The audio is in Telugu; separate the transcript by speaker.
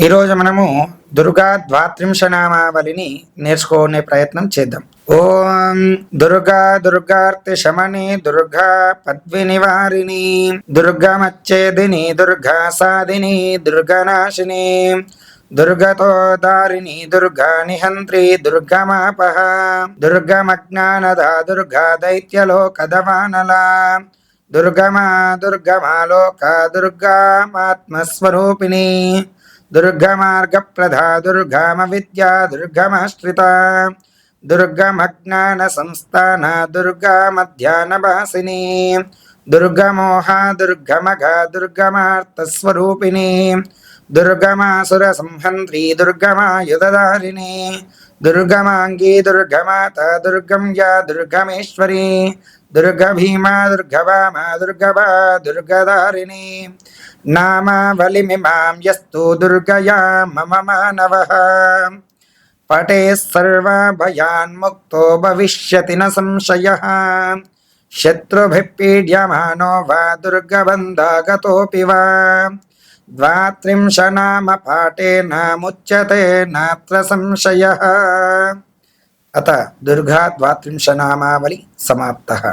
Speaker 1: ఈరోజు మనము దుర్గా ద్వాత్రింశ నామావళిని నేర్చుకునే ప్రయత్నం చేద్దాం. ఓం దుర్గా దుర్గార్తి శమని దుర్గా పద్వి నివారిణి దుర్గమచ్చేదిని దుర్గా సాధిని దుర్గనాశిని దుర్గతో దారిణి దుర్గా నిహంత్రి దుర్గమాపహ దుర్గమజ్ఞానద దుర్గా దైత్యలోకదవానలా దుర్గమా దుర్గమాలోక దుర్గామాత్మస్వరూపిణి दुर्गमार्गप्रधा दुर्गामविद्या दुर्गमश्रिता। दुर्गमज्ञानसंस्थाना दुर्गामध्यानभासिनी दुर्गमोहा दुर्गमघा दुर्गमार्थस्वरूपिणी। దుర్గమఘ దుర్గమార్థస్వరూపిణి దుర్గమాసుర సంహంత్రి దుర్గమాయుధదారిణి దుర్గమాంగీ దుర్గమాత దుర్గం యా దుర్గమేశ్వరి దుర్గ భీమా దుర్గవామ దుర్గవా దుర్గదారిణి నామావళిమిమాం యస్తు దుర్గయా మమ మానవः పటే సర్వభయాన్ముక్తో భవిష్యతి న సంశయः శత్రుభిः పీడ్యమానో వా దుర్గబంధాగతోऽపి వా ద్వాత్రింశనామ పాఠేన ముచ్యతే